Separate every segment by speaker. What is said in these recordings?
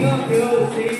Speaker 1: தேவன்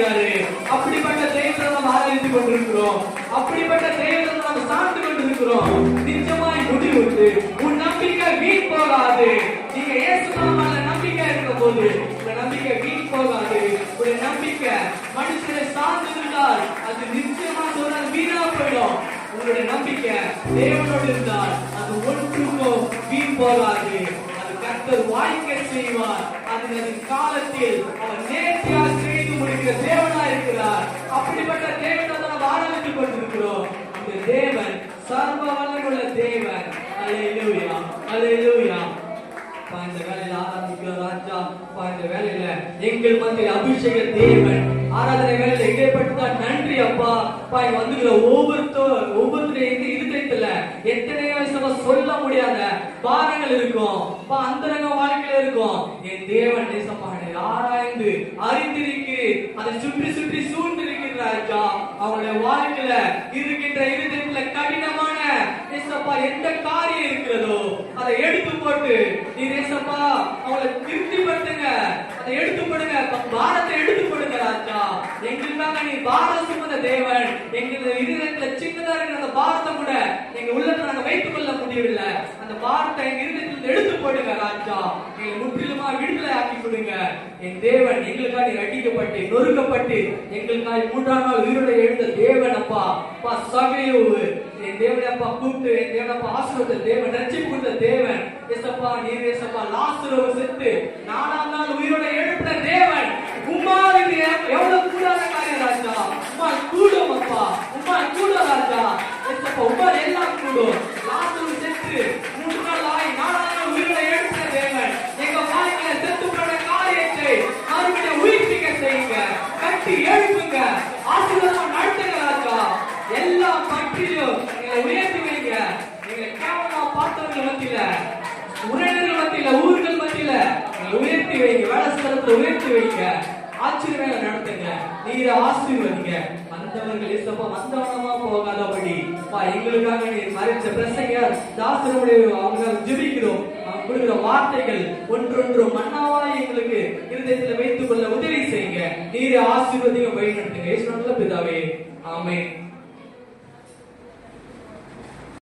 Speaker 1: தேவனா அப்படிப்பட்ட தெய்வத்தை நாம் ஆராய்ந்து கொண்டிருக்கிறோம். அப்படிப்பட்ட தெய்வத்தை நாம் சார்ந்து கொண்டிருக்கிறோம். நிச்சயமாய் முடிவுட்டு உன் நம்பிக்கை வீண் போகாது. நீங்க இயேசு நாமல நம்பிக்கை இருக்கிற போது உங்க நம்பிக்கை வீண் போகாது. உடைய நம்பிக்கை மனுஷனை சார்ந்து இருந்தால் அது நிச்சயமா சொன்னால் வீணா போயிடும். உங்களுடைய நம்பிக்கை தேவனோடு இருந்தால் அது ஒன்றுக்கும் வீண் போகாது. அது கர்த்தர் வாய்க்க செய்வார். அது காலத்தில் அவர் நேர்த்தியா செய்து தேவனா இருக்கிறார். அப்படிப்பட்ட தேவனை நாம் ஆராய்ந்து கொண்டிருக்கிறோம். இந்த தேவன் சர்வ வல்லமுள்ள தேவன். அல்லேலூயா அல்லேலூயா அப்பா, வேலையில ஆராதிக்கிற ராஜா அப்பா, வேலையில எங்கள் மத்தியில் அபிஷேக தேவன் ஆராதனை வேலையில இடைப்பட்டுதான் நன்றி அப்பா. பாய் இங்க ஒவ்வொருத்தர் ஒவ்வொருத்தரும் எங்க இருதயத்துல எத்தனையோ நம்ம சொல்ல முடியாத பாரங்கள் இருக்கும். அந்தரங்க வாழ்க்கையில இருக்கும். என் தேவன் நேசப்பாடு ஆராய்ந்து அறிந்திருக்க அதை சுற்றி சுற்றி சூழ்ந்து ராஜா அவங்களுடைய வாழ்க்கையில இருக்கின்ற இருதயத்துல கடினமான ஏசப்பா எந்த காரியம் இருக்கிறதோ அதை எடுத்து போட்டு நீ ஏசப்பா அவங்களை திருப்திப்படுத்துங்க. அதை எடுத்து போடுங்க. பாரத்தை எடுத்து போடுங்க ராஜா. எங்களுக்காக நீ பாரம் சுமந்த தேவன். எங்க இருதயத்துல சின்னதா இருக்கிற அந்த பாரத்தை கூட எங்க உள்ளத்துல நாங்க வைத்துக் கொள்ள முடியவில்லை. அந்த பாரத்தை எங்க இருதயத்துல எடுத்து போடுங்க ராஜா. எங்களை முற்றிலுமா விடுதலை ஆக்கி கொடுங்க. என் தேவன் எங்களுக்காக நீ அடிக்கப்பட்டு நொறுக்கப்பட்டு எங்களுக்காக மூன்றாம் நாள் உயிரோட எழுந்த தேவன் அப்பா. அப்பா சகையோவு. என் தேவனை அப்பா கூப்பிட்டு என் தேவன் அப்பா ஆசீர்வத்த தேவன் ரட்சிப்பு கொடுத்த தேவன். ஏசப்பா நீர் ஏசப்பா லாசருவை செத்து நாலாம் நாள் உயிரோட எழுப்பின தேவன் உம்மால் இது எவ்வளவு கூடாத காரியம் ராஜா உம்மால் கூடும் அப்பா உம்மால் கூடும் ராஜா ஏசப்பா உம்மால் எல்லாம் கூடும் லாசரு செத்து மூன்று நாள் ஆகி நாலாம் நாள் உயிரோட எழுப்பின தேவன் எங்க வாழ்க்கையில செத்து போன காரியத்தை மறுபடியும் உயிர்ப்பிக்க செய்யுங்க கட்டி எழுப்புங்க ஆசீர்வாதமா நடத்துங்க ராஜா எல்லா பற்றியும் எங்களை உயர்த்தி வைங்க எங்களை கேவலமா பார்த்தவர்கள் மத்தியில உறவினர்கள் மத்தியில ஊர்கள் மத்தியில எங்களை உயர்த்தி வைங்க வேலை உயர்த்தி வைங்க. ஆச்சரியமே நடத்துங்க. நீர் ஆசீர்வதிங்க. வந்தவர்கள் இசப்பா வந்தவனமா போகாதபடி. பா எங்களுக்காக நீர் மறைச்ச பிரசங்க தாசனுடைய அவங்க ஜிபிக்கிறோம். அவங்க கொடுக்கிற வார்த்தைகள் ஒன்றொன்று மன்னாவாய் எங்களுக்கு இருதயத்துல வைத்துக் கொள்ள உதவி செய்யுங்க. நீரை ஆசீர்வதிங்க வழி நடத்துங்க இயேசு நல்ல பிதாவே. ஆமென்.